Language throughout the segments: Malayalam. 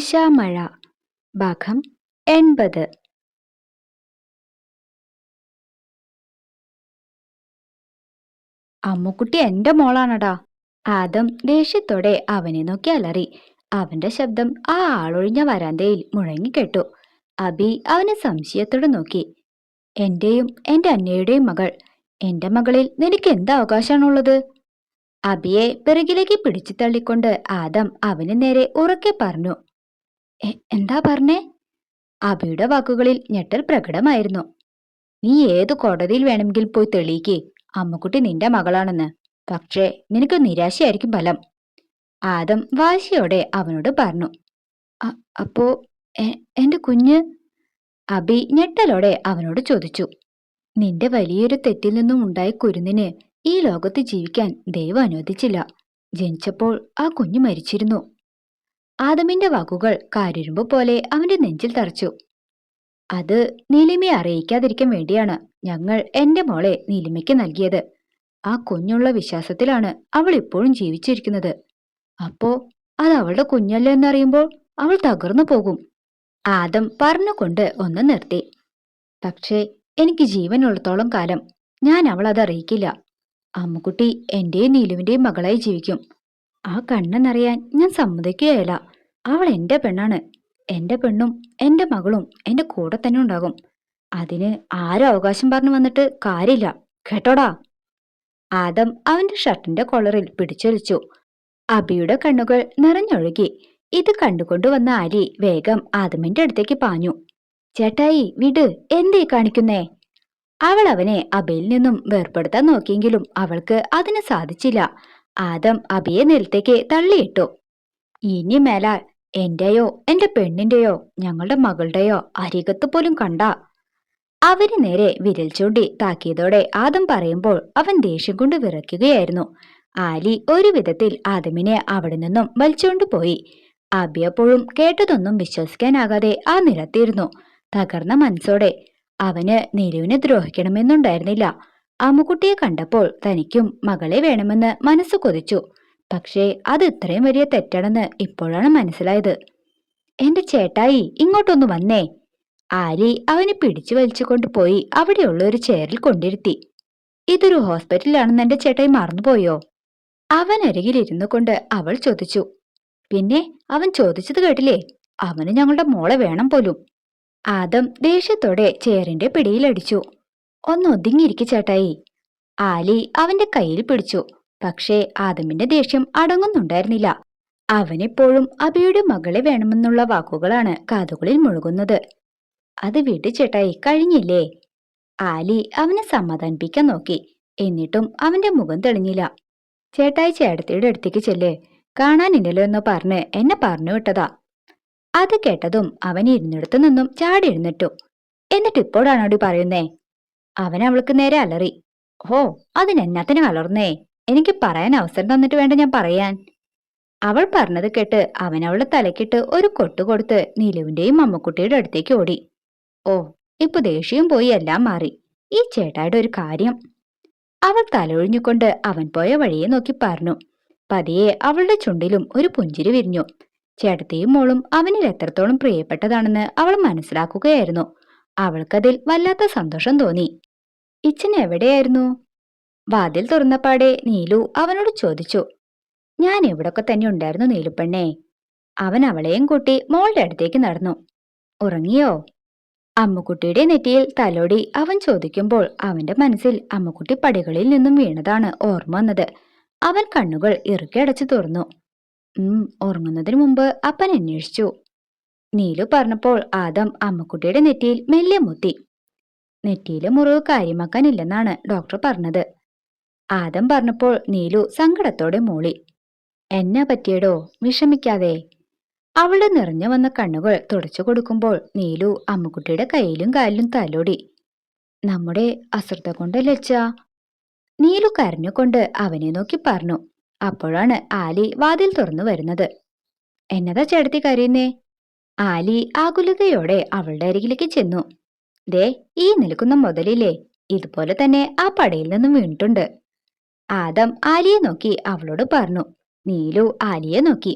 നിശാമഴ ഭാഗം എൺപത്. അമ്മുക്കുട്ടി എന്റെ മോളാണടാ. ആദം ദേഷ്യത്തോടെ അവനെ നോക്കി അലറി. അവന്റെ ശബ്ദം ആ ആളൊഴിഞ്ഞ വരാന്തയിൽ മുഴങ്ങിക്കെട്ടു അബി അവനെ സംശയത്തോടെ നോക്കി. എന്റെയും എന്റെ അന്നയുടെയും മകൾ. എന്റെ മകളിൽ നിനക്ക് എന്ത് അവകാശമാണുള്ളത്? അബിയെ പിറകിലേക്ക് പിടിച്ചു തള്ളിക്കൊണ്ട് ആദം അവന് നേരെ ഉറക്കെ പറഞ്ഞു. "എ- എന്താ പറഞ്ഞേ? അബിയുടെ വാക്കുകളിൽ ഞെട്ടൽ പ്രകടമായിരുന്നു. നീ ഏത് കോടതിയിൽ വേണമെങ്കിൽ പോയി തെളിയിക്കേ. അമ്മുക്കുട്ടി നിന്റെ മകളാണെന്ന്. പക്ഷേ നിനക്ക് നിരാശയായിരിക്കും ഫലം. ആദം വാശിയോടെ അവനോട് പറഞ്ഞു. അപ്പോ എന്റെ കുഞ്ഞ്? അബി ഞെട്ടലോടെ അവനോട് ചോദിച്ചു. നിന്റെ വലിയൊരു തെറ്റിൽ നിന്നും ഉണ്ടായ കുരുന്നിന് ഈ ലോകത്ത് ജീവിക്കാൻ ദൈവം അനുവദിച്ചില്ല. ജനിച്ചപ്പോൾ ആ കുഞ്ഞ് മരിച്ചിരുന്നു. ആദമിന്റെ വാക്കുകൾ കാരിരുമ്പ് പോലെ അവന്റെ നെഞ്ചിൽ തറച്ചു. അത് നീലിമയെ അറിയിക്കാതിരിക്കാൻ വേണ്ടിയാണ് ഞങ്ങൾ എന്റെ മോളെ നീലിമയ്ക്ക് നൽകിയത്. ആ കുഞ്ഞുള്ള വിശ്വാസത്തിലാണ് അവൾ ഇപ്പോഴും ജീവിച്ചിരിക്കുന്നത്. അപ്പോ അത് അവളുടെ കുഞ്ഞല്ല എന്നറിയുമ്പോൾ അവൾ തകർന്നു പോകും. ആദം പറഞ്ഞുകൊണ്ട് ഒന്ന് നിർത്തി. പക്ഷേ എനിക്ക് ജീവനുള്ളത്തോളം കാലം ഞാൻ അവൾ അത് അറിയിക്കില്ല. അമ്മുക്കുട്ടി എന്റെയും നീലുവിന്റെയും മകളായി ജീവിക്കും. ആ കണ്ണെന്നറിയാൻ ഞാൻ സമ്മതിക്കുകയല്ല. അവൾ എന്റെ പെണ്ണാണ്. എന്റെ പെണ്ണും എന്റെ മകളും എന്റെ കൂടെ തന്നെ ഉണ്ടാകും. അതിന് ആരും അവകാശം പറഞ്ഞു വന്നിട്ട് കാര്യമില്ല. കേട്ടോടാ? ആദം അവന്റെ ഷർട്ടിന്റെ കൊളറിൽ പിടിച്ചൊലിച്ചു. അബിയുടെ കണ്ണുകൾ നിറഞ്ഞൊഴുകി. ഇത് കണ്ടുകൊണ്ടുവന്ന ആലി വേഗം ആദമിന്റെ അടുത്തേക്ക് പാഞ്ഞു. ചേട്ടായി വിട് എന്തേ കാണിക്കുന്നേ? അവൾ അവനെ അബിയിൽ നിന്നും വേർപ്പെടുത്താൻ നോക്കിയെങ്കിലും അവൾക്ക് അതിന് സാധിച്ചില്ല. ആദം അബിയെ നിലത്തേക്ക് തള്ളിയിട്ടു. ഇനി മേലാൽ എന്റെയോ എന്റെ പെണ്ണിന്റെയോ ഞങ്ങളുടെ മകളുടെയോ അരികത്ത് പോലും കണ്ട അവന് നേരെ വിരൽ ചൂണ്ടി താക്കിയതോടെ ആദം പറയുമ്പോൾ അവൻ ദേഷ്യം കൊണ്ട് വിറയ്ക്കുകയായിരുന്നു. ആലി ഒരു വിധത്തിൽ ആദമിനെ അവിടെ നിന്നും വലിച്ചുകൊണ്ട് പോയി. അബി അപ്പോഴും കേട്ടതൊന്നും വിശ്വസിക്കാനാകാതെ ആ നിരത്തിയിരുന്നു. തകർന്ന മനസ്സോടെ അവന് നിരുവിനെ ദ്രോഹിക്കണമെന്നുണ്ടായിരുന്നില്ല. അമ്മുക്കുട്ടിയെ കണ്ടപ്പോൾ തനിക്കും മകളെ വേണമെന്ന് മനസ്സ് കൊതിച്ചു. പക്ഷേ അത് ഇത്രയും വലിയ തെറ്റാണെന്ന് ഇപ്പോഴാണ് മനസ്സിലായത്. എന്റെ ചേട്ടായി ഇങ്ങോട്ടൊന്ന് വന്നേ. ആലി അവനെ പിടിച്ചു വലിച്ചുകൊണ്ട് പോയി അവിടെയുള്ള ഒരു ചെയറിൽ കൊണ്ടിരുത്തി. ഇതൊരു ഹോസ്പിറ്റലാണെന്ന് എന്റെ ചേട്ടായി മറന്നുപോയോ? അവൻ അരികിലിരുന്നു കൊണ്ട് അവൾ ചോദിച്ചു. പിന്നെ അവൻ ചോദിച്ചത് കേട്ടില്ലേ? അവന് ഞങ്ങളുടെ മോളെ വേണം പോലും. ആദം ദേഷ്യത്തോടെ ചെയറിന്റെ പിടിയിലടിച്ചു ഒന്ന് ഒതുങ്ങിയിരിക്കു ചേട്ടായി. ആലി അവന്റെ കയ്യിൽ പിടിച്ചു. പക്ഷേ ആദമിന്റെ ദേഷ്യം അടങ്ങുന്നുണ്ടായിരുന്നില്ല. അവനെപ്പോഴും അബിയുടെ മകളെ വേണമെന്നുള്ള വാക്കുകളാണ് കാതുകളിൽ മുഴുകുന്നത്. അത് വിട്ടു ചേട്ടായി കഴിഞ്ഞില്ലേ? ആലി അവനെ സമാധാനിപ്പിക്കാൻ നോക്കി. എന്നിട്ടും അവന്റെ മുഖം തെളിഞ്ഞില്ല. ചേട്ടായി ചേട്ടത്തിയുടെ അടുത്തേക്ക് ചെല്ലേ. കാണാനില്ലല്ലോ എന്ന് പറഞ്ഞ് എന്നെ പറഞ്ഞു വിട്ടതാ. അത് കേട്ടതും അവൻ ഇരുന്നിടത്തു നിന്നും ചാടി എഴുന്നിട്ടു എന്നിട്ട് ഇപ്പോഴാണോടി പറയുന്നേ? അവൻ അവൾക്ക് നേരെ അലറി. ഓ അതിനെന്നാത്തിന് അലർന്നേ എനിക്ക് പറയാൻ അവസരം തന്നിട്ട് വേണ്ട ഞാൻ പറയാൻ. അവൾ പറഞ്ഞത് കേട്ട് അവൻ അവളുടെ തലക്കിട്ട് ഒരു കൊട്ടു കൊടുത്ത് നീലുവിന്റെയും അമ്മക്കുട്ടിയുടെ അടുത്തേക്ക് ഓടി. ഓ ഇപ്പൊ ദേഷ്യം പോയി എല്ലാം മാറി. ഈ ചേട്ടായുടെ ഒരു കാര്യം. അവൾ തലൊഴിഞ്ഞുകൊണ്ട് അവൻ പോയ വഴിയെ നോക്കി പറഞ്ഞു. പതിയെ അവളുടെ ചുണ്ടിലും ഒരു പുഞ്ചിരി വിരിഞ്ഞു. ചേട്ടത്തെയും മോളും അവനിൽ എത്രത്തോളം പ്രിയപ്പെട്ടതാണെന്ന് അവൾ മനസ്സിലാക്കുകയായിരുന്നു. അവൾക്കതിൽ വല്ലാത്ത സന്തോഷം തോന്നി. ഇച്ചൻ എവിടെയായിരുന്നു? വാതിൽ തുറന്നപ്പാടെ നീലു അവനോട് ചോദിച്ചു. ഞാൻ ഇവിടൊക്കെ തന്നെ ഉണ്ടായിരുന്നു നീലുപ്പെണ്ണേ അവൻ അവളെയും കൂട്ടി മോളുടെ അടുത്തേക്ക് നടന്നു. ഉറങ്ങിയോ? അമ്മുക്കുട്ടിയുടെ നെറ്റിയിൽ തലോടി അവൻ ചോദിക്കുമ്പോൾ അവന്റെ മനസ്സിൽ അമ്മുക്കുട്ടി പടികളിൽ നിന്നും വീണതാണ് ഓർമ്മ വന്നത്. അവൻ കണ്ണുകൾ ഇറുക്കി അടച്ചു തുറന്നു. ഉം ഉറങ്ങുന്നതിന് മുമ്പ് അപ്പൻ അന്വേഷിച്ചു. നീലു പറഞ്ഞപ്പോൾ ആദം അമ്മുക്കുട്ടിയുടെ നെറ്റിയിൽ മെല്ലെ മുത്തി. നെറ്റിയിലെ മുറിവ് കാര്യമാക്കാനില്ലെന്നാണ് ഡോക്ടർ പറഞ്ഞത്. ആദം പറഞ്ഞപ്പോൾ നീലു സങ്കടത്തോടെ മൂളി. എന്നാ പറ്റിയടോ? വിഷമിക്കാതെ. അവളുടെ നിറഞ്ഞു വന്ന കണ്ണുകൾ തുടച്ചു കൊടുക്കുമ്പോൾ നീലു അമ്മുക്കുട്ടിയുടെ കയ്യിലും കാലിലും തലോടി. നമ്മുടെ അശ്രദ്ധ കൊണ്ടല്ലേ അച്ഛാ? നീലു കരഞ്ഞുകൊണ്ട് അവനെ നോക്കി പറഞ്ഞു. അപ്പോഴാണ് ആലി വാതിൽ തുറന്നു വരുന്നത്. എന്നതാ ചേട്ടത്തി കരയുന്നേ? ആലി ആകുലതയോടെ അവളുടെ അരികിലേക്ക് ചെന്നു. ദേ ഈ നിൽക്കുന്ന മുതലില്ലേ ഇതുപോലെ തന്നെ ആ പടയിൽ നിന്നും വീണിട്ടുണ്ട്. ആദം ആലിയെ നോക്കി അവളോട് പറഞ്ഞു നീലു ആലിയെ നോക്കി.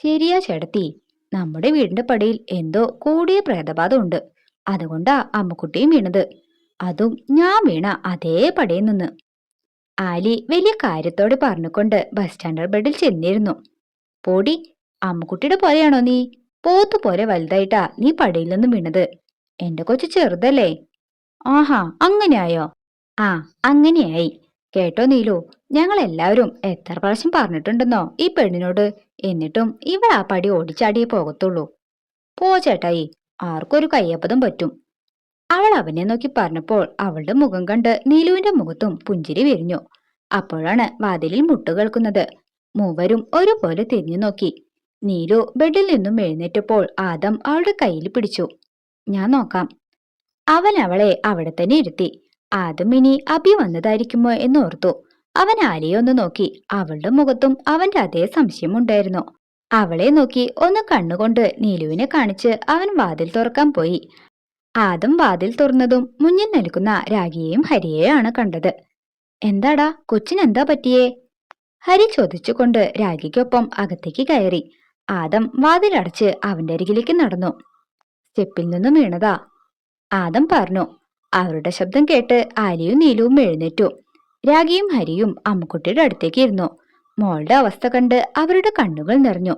ശരിയാ ചേട്ടത്തി നമ്മുടെ വീടിന്റെ പടയിൽ എന്തോ കൂടിയ പ്രേതബാധ ഉണ്ട്. അതുകൊണ്ടാ അമ്മക്കുട്ടിയും വീണത്. അതും ഞാൻ വീണ അതേ പടയിൽ നിന്ന്. ആലി വലിയ കാര്യത്തോടെ പറഞ്ഞുകൊണ്ട് ബസ് സ്റ്റാൻഡേർഡ് ബെഡിൽ ചെന്നിരുന്നു. പോടി അമ്മക്കുട്ടിയുടെ പോലെയാണോ നീ? പോത്തു പോലെ വലുതായിട്ടാ നീ പടിയിൽ നിന്നും വീണത്. എന്റെ കൊച്ചു ചെറുതല്ലേ? ആഹാ അങ്ങനെയായോ? ആ അങ്ങനെയായി. കേട്ടോ നീലു ഞങ്ങൾ എല്ലാവരും എത്ര പ്രാവശ്യം പറഞ്ഞിട്ടുണ്ടെന്നോ ഈ പെണ്ണിനോട്? എന്നിട്ടും ഇവൾ ആ പടി ഓടിച്ചാടിയേ പോകത്തുള്ളൂ. പോ ചേട്ടായി ആർക്കൊരു കയ്യപ്പതും പറ്റും. അവൾ അവനെ നോക്കി പറഞ്ഞപ്പോൾ അവളുടെ മുഖം കണ്ട് നീലുവിന്റെ മുഖത്തും പുഞ്ചിരി വിരിഞ്ഞു. അപ്പോഴാണ് വാതിലിൽ മുട്ടു കേൾക്കുന്നത്. മൂവരും ഒരുപോലെ തിരിഞ്ഞു നോക്കി നീലു ബെഡിൽ നിന്നും എഴുന്നേറ്റപ്പോൾ ആദം അവളുടെ കയ്യിൽ പിടിച്ചു. ഞാൻ നോക്കാം. അവൻ അവളെ അവിടെ തന്നെ ഇരുത്തി. ആദ്യം ഇനി അഭി വന്നതായിരിക്കുമോ? എന്ന് ഓർത്തു. അവൻ ആലിയെ ഒന്ന് നോക്കി. അവളുടെ മുഖത്തും അവന്റെ അതേ സംശയം ഉണ്ടായിരുന്നു. അവളെ നോക്കി ഒന്ന് കണ്ണുകൊണ്ട് നീലുവിനെ കാണിച്ച് അവൻ വാതിൽ തുറക്കാൻ പോയി. ആദം വാതിൽ തുറന്നതും മുന്നിൽ നിൽക്കുന്ന രാഗിയെയും ഹരിയെയാണ് കണ്ടത്. എന്താടാ കൊച്ചിനെന്താ പറ്റിയേ? ഹരി ചോദിച്ചുകൊണ്ട് രാഗിക്കൊപ്പം അകത്തേക്ക് കയറി. ആദം വാതിലടച്ച് അവന്റെ അരികിലേക്ക് നടന്നു. സ്റ്റെപ്പിൽ നിന്നും വീണതാ. ആദം പറഞ്ഞു അവരുടെ ശബ്ദം കേട്ട് ആലിയും നീലുവും എഴുന്നേറ്റു. രാഗിയും ഹരിയും അമ്മുക്കുട്ടിയുടെ അടുത്തേക്ക് ഇരുന്നു. മോളുടെ അവസ്ഥ കണ്ട് അവരുടെ കണ്ണുകൾ നിറഞ്ഞു.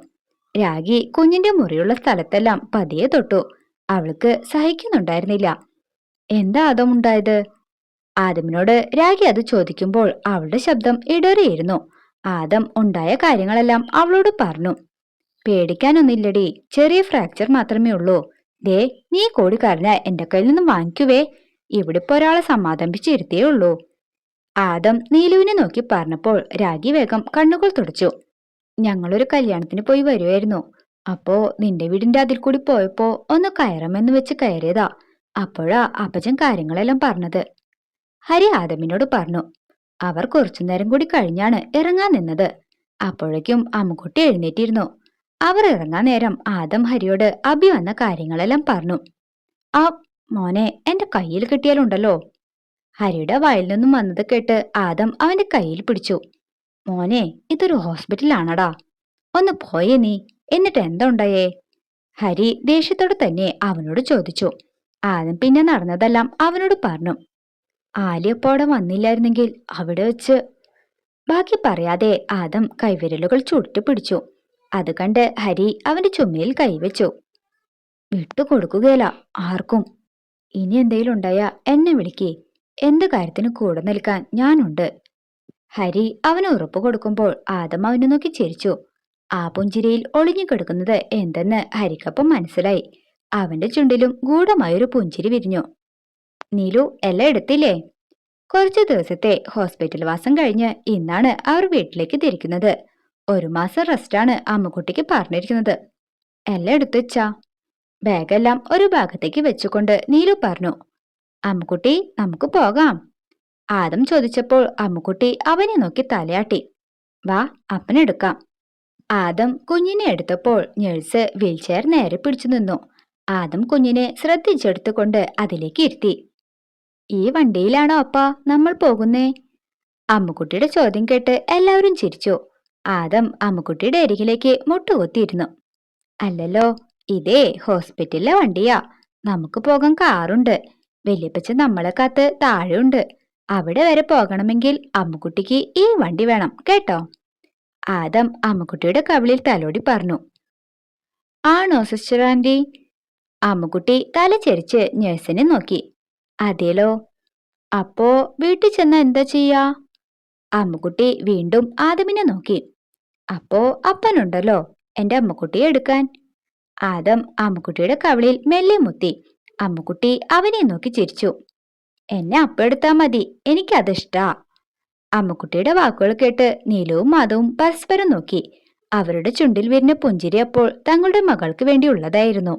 രാഗി കുഞ്ഞിന്റെ മുറിയുള്ള സ്ഥലത്തെല്ലാം പതിയെ തൊട്ടു. അവൾക്ക് സഹിക്കുന്നുണ്ടായിരുന്നില്ല. എന്താ ആദം ആദമുണ്ടായത് ആദമിനോട് രാഗി അത് ചോദിക്കുമ്പോൾ അവളുടെ ശബ്ദം ഇടറിയിരുന്നു. ആദം ഉണ്ടായ കാര്യങ്ങളെല്ലാം അവളോട് പറഞ്ഞു. പേടിക്കാനൊന്നില്ലടി ചെറിയ ഫ്രാക്ചർ മാത്രമേ ഉള്ളൂ. ദേ നീ കോടി കരഞ്ഞ എന്റെ കയ്യിൽ നിന്നും വാങ്ങിക്കുവേ. ഇവിടെ ഇപ്പൊ ഒരാളെ സമാധാനിപ്പിച്ചിരുത്തേ ഉള്ളൂ. ആദം നീലുവിനെ നോക്കി പറഞ്ഞപ്പോൾ രാഗി വേഗം കണ്ണുകൾ തുടച്ചു. ഞങ്ങളൊരു കല്യാണത്തിന് പോയി വരുമായിരുന്നു അപ്പോ നിന്റെ വീടിന്റെ അതിൽ കൂടി പോയപ്പോ ഒന്ന് കയറമെന്ന് വെച്ച് കയറിയതാ. അപ്പോഴാ അപ്പജൻ കാര്യങ്ങളെല്ലാം പറഞ്ഞത്. ഹരി ആദമിനോട് പറഞ്ഞു അവർ കുറച്ചു നേരം കൂടി കഴിഞ്ഞാണ് ഇറങ്ങാൻ നിന്നത്. അപ്പോഴേക്കും അമ്മുക്കുട്ടി എഴുന്നേറ്റിരുന്നു. അവർ ഇറങ്ങാൻ നേരം ആദം ഹരിയോട് അഭി വന്ന കാര്യങ്ങളെല്ലാം പറഞ്ഞു. ആ മോനെ എന്റെ കയ്യിൽ കിട്ടിയാലുണ്ടല്ലോ ഹരിയുടെ വയൽ നിന്നും വന്നത് കേട്ട് ആദം അവന്റെ കയ്യിൽ പിടിച്ചു. മോനെ ഇതൊരു ഹോസ്പിറ്റലാണടാ. ഒന്ന് പോയേ നീ എന്നിട്ട് എന്തുണ്ടായേ ഹരി ദേഷ്യത്തോടെ തന്നെ അവനോട് ചോദിച്ചു. ആദം പിന്നെ നടന്നതെല്ലാം അവനോട് പറഞ്ഞു. ആലിയപ്പോടെ വന്നില്ലായിരുന്നെങ്കിൽ അവിടെ വെച്ച്? ബാക്കി പറയാതെ ആദം കൈവിരലുകൾ ചുട്ടു പിടിച്ചു. അത് കണ്ട് ഹരി അവന്റെ ചുമയിൽ കൈവച്ചു. വിട്ടുകൊടുക്കുകയില്ല ആർക്കും. ഇനി എന്തെങ്കിലും ഉണ്ടായാ എന്നെ വിളിക്കേ. എന്ത് കാര്യത്തിന് കൂടെ നിൽക്കാൻ ഞാനുണ്ട്. ഹരി അവന് ഉറപ്പ് കൊടുക്കുമ്പോൾ ആദം അവനെ നോക്കി ചിരിച്ചു. ആ പുഞ്ചിരിയിൽ ഒളിഞ്ഞുകിടക്കുന്നത് എന്തെന്ന് ഹരിക്കപ്പം മനസ്സിലായി. അവന്റെ ചുണ്ടിലും ഗൂഢമായൊരു പുഞ്ചിരി വിരിഞ്ഞു. നീലു എല്ലാം എടുത്തില്ലേ? കുറച്ചു ദിവസത്തെ ഹോസ്പിറ്റൽ വാസം കഴിഞ്ഞ് ഇന്നാണ് അവർ വീട്ടിലേക്ക് തിരിക്കുന്നത്. ഒരു മാസം റെസ്റ്റാണ് അമ്മുക്കുട്ടിക്ക് പറഞ്ഞിരിക്കുന്നത്. എല്ലാം എടുത്തുവച്ചാ ബാഗെല്ലാം ഒരു ഭാഗത്തേക്ക് വെച്ചുകൊണ്ട് നീലു പറഞ്ഞു അമ്മുക്കുട്ടി നമുക്ക് പോകാം. ആദം ചോദിച്ചപ്പോൾ അമ്മുക്കുട്ടി അവനെ നോക്കി തലയാട്ടി വാ അപ്പനെടുക്കാം ആദം കുഞ്ഞിനെ എടുത്തപ്പോൾ ഞേഴ്സ് വീൽചെയർ നേരെ പിടിച്ചു നിന്നു. ആദം കുഞ്ഞിനെ ശ്രദ്ധിച്ചെടുത്തുകൊണ്ട് അതിലേക്ക് ഇരുത്തി ഈ വണ്ടിയിലാണോ അപ്പ നമ്മൾ പോകുന്നേ? അമ്മുക്കുട്ടിയുടെ ചോദ്യം കേട്ട് എല്ലാവരും ചിരിച്ചു. ആദം അമ്മുക്കുട്ടിയുടെ അരികിലേക്ക് മുട്ടുകുത്തിയിരുന്നു. അല്ലല്ലോ ഇതേ ഹോസ്പിറ്റലിലെ വണ്ടിയാ. നമുക്ക് പോകാൻ കാറുണ്ട്. വലിയപ്പച്ച നമ്മളെ കാത്ത് താഴെയുണ്ട്. അവിടെ വരെ പോകണമെങ്കിൽ അമ്മുക്കുട്ടിക്ക് ഈ വണ്ടി വേണം കേട്ടോ? ആദം അമ്മുക്കുട്ടിയുടെ കവിളിൽ തലോടി പറഞ്ഞു. ആണോ സിസ്റ്റർ ആന്റി അമ്മുക്കുട്ടി തല ചെരിച്ച് നഴ്സിനെ നോക്കി. അതേലോ? അപ്പോ വീട്ടിൽ ചെന്ന എന്താ ചെയ്യാ? അമ്മുക്കുട്ടി വീണ്ടും ആദമിനെ നോക്കി. അപ്പോ അപ്പനുണ്ടല്ലോ എന്റെ അമ്മുക്കുട്ടിയെ എടുക്കാൻ? ആദം അമ്മുക്കുട്ടിയുടെ കവിളിൽ മെല്ലെ മുത്തി. അമ്മുക്കുട്ടി അവനെ നോക്കി ചിരിച്ചു. എന്നെ അപ്പ എടുത്താ മതി എനിക്കതിഷ്ടാ. അമ്മുക്കുട്ടിയുടെ വാക്കുകൾ കേട്ട് നീലവും മാധവും പരസ്പരം നോക്കി. അവരുടെ ചുണ്ടിൽ വിരിഞ്ഞ പുഞ്ചിരി അപ്പോൾ തങ്ങളുടെ മകൾക്ക് വേണ്ടിയുള്ളതായിരുന്നു